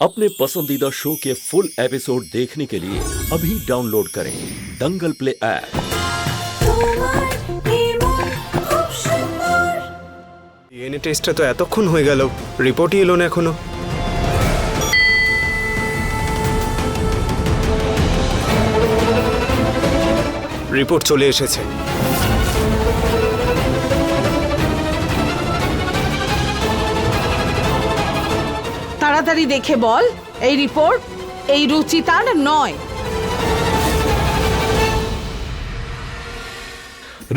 अपने पसंदीदा शो के फुल एपिसोड देखने के लिए अभी डाउनलोड करें दंगल प्ले ऐप তোমার নির্মল খুব সুন্দর ডিএনএ টেস্টটা তো এতক্ষণ হয়ে গেল রিপোর্টই এলো না এখনো রিপোর্ট চলে এসেছে তাড়াতাড়ি দেখে বল এই রিপোর্ট এই রুচি তার নয়।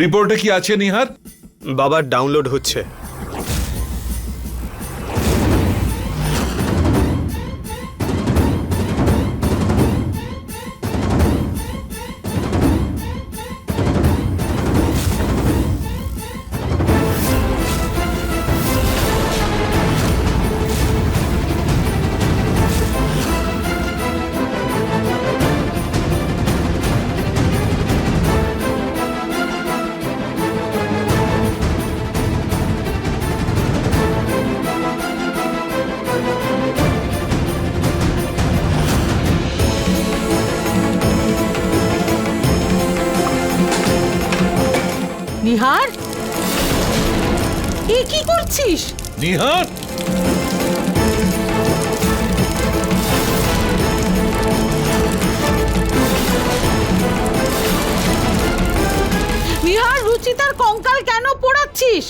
রিপোর্টে কি আছে নিহার? বাবার ডাউনলোড হচ্ছে। নিহার? এ কি করছিস? নিহার? নিহার রুচিতার কঙ্কাল কেন পোড়াচ্ছিস?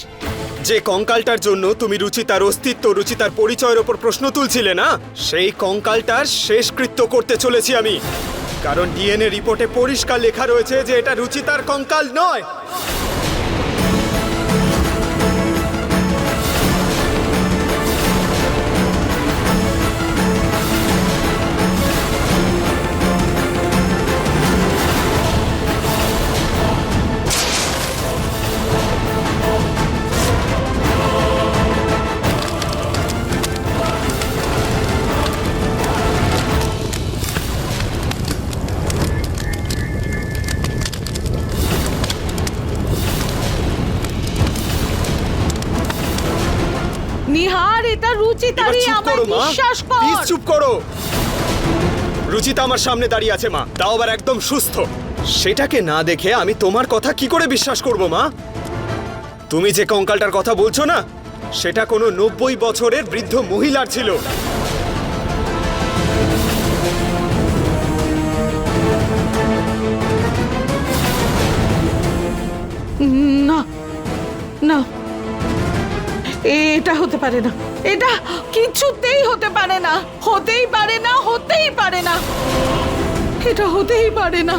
যে কঙ্কালটার জন্য তুমি রুচিতার অস্তিত্ব রুচিতার পরিচয়ের ওপর প্রশ্ন তুলছিলে না সেই কঙ্কালটার শেষকৃত্য করতে চলেছি আমি। কারণ ডিএনএ রিপোর্টে পরিষ্কার লেখা রয়েছে যে এটা রুচিতার কঙ্কাল নয়। নিহার এটা রুচিতারই চুপ আমায় করো প্লিজ চুপ করো। রুচিতা আমার সামনে দাঁড়িয়ে আছে মা। তাও আবার একদম সুস্থ। সেটাকে না দেখে আমি তোমার কথা কি করে বিশ্বাস করব মা? তুমি যে কঙ্কালটার কথা বলছো না সেটা কোনো নব্বই বছরের বৃদ্ধ মহিলার ছিল। না না। এটা হতে পারে না। এটা কিছুতেই হতে পারে না। হতেই পারে না হতেই পারে না। এটা হতেই পারে না।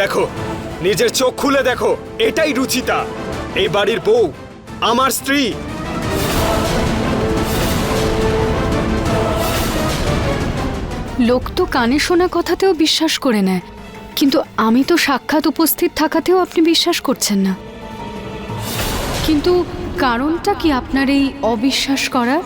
দেখো নিজের চোখ খুলে দেখো এটাই রুচিতা। এই বাড়ির বউ আমার স্ত্রী। লোক তো কানে শোনা কথাতেও বিশ্বাস করে নেয় কিন্তু আমি তো সাক্ষাৎ উপস্থিত থাকাতেও আপনি বিশ্বাস করছেন না। কিন্তু কারণটা কি আপনার এই অবিশ্বাস করার?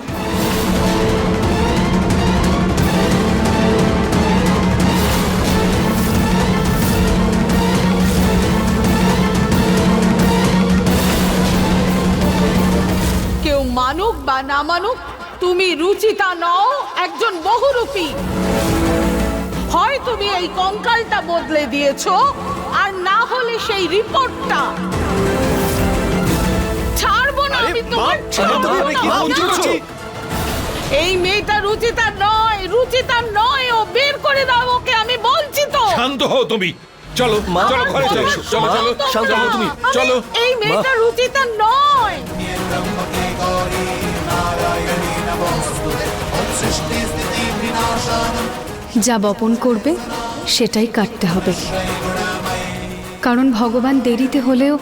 কেউ মানুক বা না মানুক, তুমি রুচিতা নও, একজন বহুরূপী। হয় তুমি এই কঙ্কালটা বদলে দিয়েছ, আর না হলে সেই রিপোর্টটা। আরে মা, কি। এই মেয়েটা রুচিতা নয় রুচিতা নয় ও বের করে দাও ওকে আমি বলছি তো। শান্ত হও তুমি। চলো চলো ঘরে চলো চলো চলো শান্ত হও। তুমি। চলো। এই মেয়েটা রুচিতা নয়। যা বপন করবে সেটাই কাটতে হবে। কারণ ভগবান দেরিতে হলেও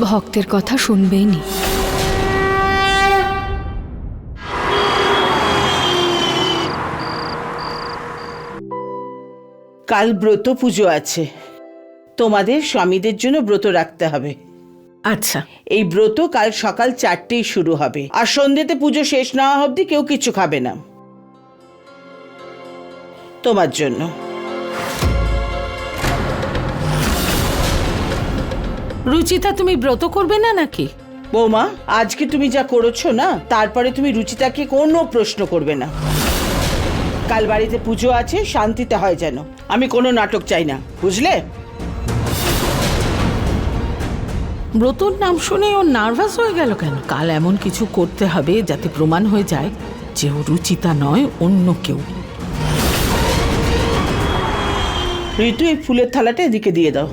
ভক্তের কথা শুনবেই নি। কাল ব্রত পুজো আছে। তোমাদের স্বামীদের জন্য ব্রত রাখতে হবে। আচ্ছা। এই ব্রত কাল সকাল চারটেই শুরু হবে। আর সন্ধ্যেতে পুজো শেষ না হওয়া অবধি কেউ কিছু খাবে না। তোমার জন্য। রুচিতা তুমি ব্রত করবে না নাকি? বৌমা আজকে তুমি যা করেছ না তারপরে তুমি রুচিতাকে কোনো প্রশ্ন করবে না। কাল বাড়িতে পুজো আছে শান্তিতে হয় যেন। আমি কোনো নাটক চাই না বুঝলে? ব্রতর নাম শুনে ও নার্ভাস হয়ে গেল কেন? কাল এমন কিছু করতে হবে যাতে প্রমাণ হয়ে যায় যে ও রুচিতা নয় অন্য কেউ। ঋতু এই ফুলের থালাটা এদিকে দিয়ে দাও।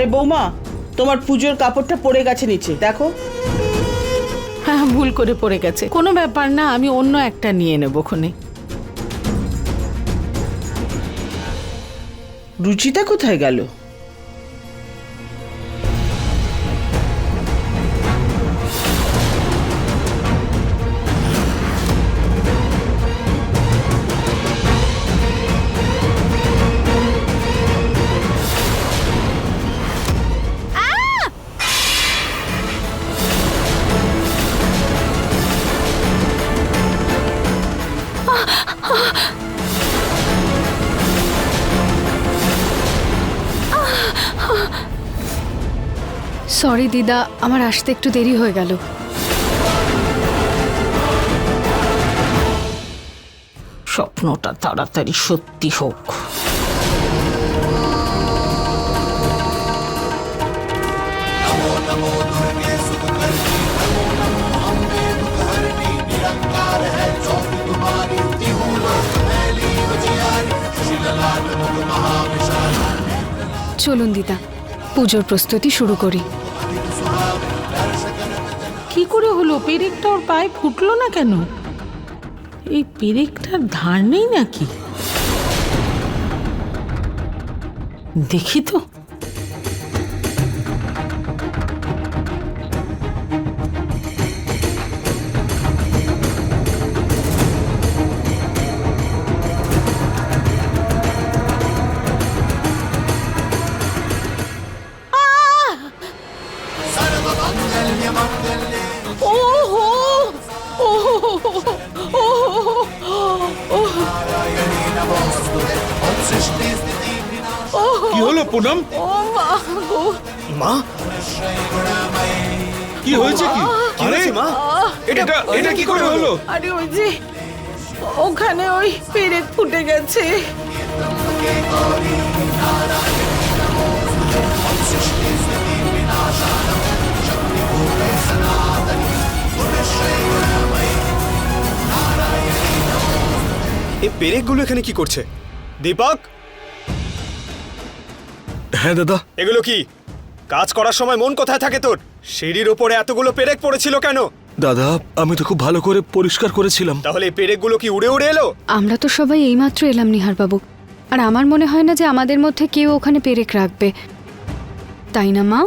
আরে বৌমা তোমার পুজোর কাপড়টা পড়ে গেছে নিচে দেখো। হ্যাঁ ভুল করে পড়ে গেছে। কোনো ব্যাপার না আমি অন্য একটা নিয়ে নেব খনে। রুচিতা কোথায় গেল? সরি দিদা আমার আসতে একটু দেরি হয়ে গেল। স্বপ্নটা তাড়াতাড়ি সত্যি হোক। চলুন দিদা পুজোর প্রস্তুতি শুরু করি। করে হলো? পেরেকটা ওর পায়ে ফুটলো না কেন? এই পেরেকটার ধার নেই নাকি? দেখি তো। পুনম? মা কি হয়েছে কি? কি আরে মা? এটা এটা কি করে হলো? আরে ওই যে ওখানে ওই পেরেক ফুটে গেছে। এই পেরেকগুলো এখানে কি করছে? দীপক? হ্যাঁ দাদা। এগুলো কি? কাজ করার সময় মন কোথায় থাকে তোর? সিঁড়ির ওপরে এতগুলো পেরেক পড়েছিল কেন? দাদা আমি তো খুব ভালো করে পরিষ্কার করেছিলাম। তাহলে এই পেরেকগুলো কি উড়ে উড়ে এলো? আমরা তো সবাই এইমাত্র এলাম নিহারবাবু। আর আমার মনে হয় না যে আমাদের মধ্যে কেউ ওখানে পেরেক রাখবে। তাই না মা?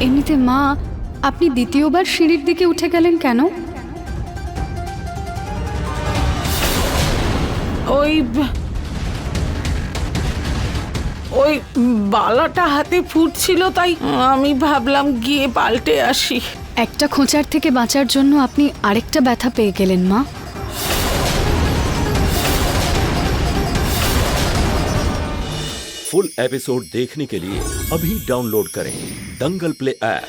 এমনিতে মা আপনি দ্বিতীয়বার সিঁড়ির দিকে উঠে গেলেন কেন? ওই ব- ওই বালাটা হাতে ফুটছিল তাই আমি ভাবলাম গিয়ে পাল্টে আসি একটা খোঁচার থেকে বাঁচার জন্য আপনি আরেকটা ব্যথা পেয়ে গেলেন মা फुल एपिसोड देखने के लिए अभी डाउनलोड करें दंगल प्ले ऐप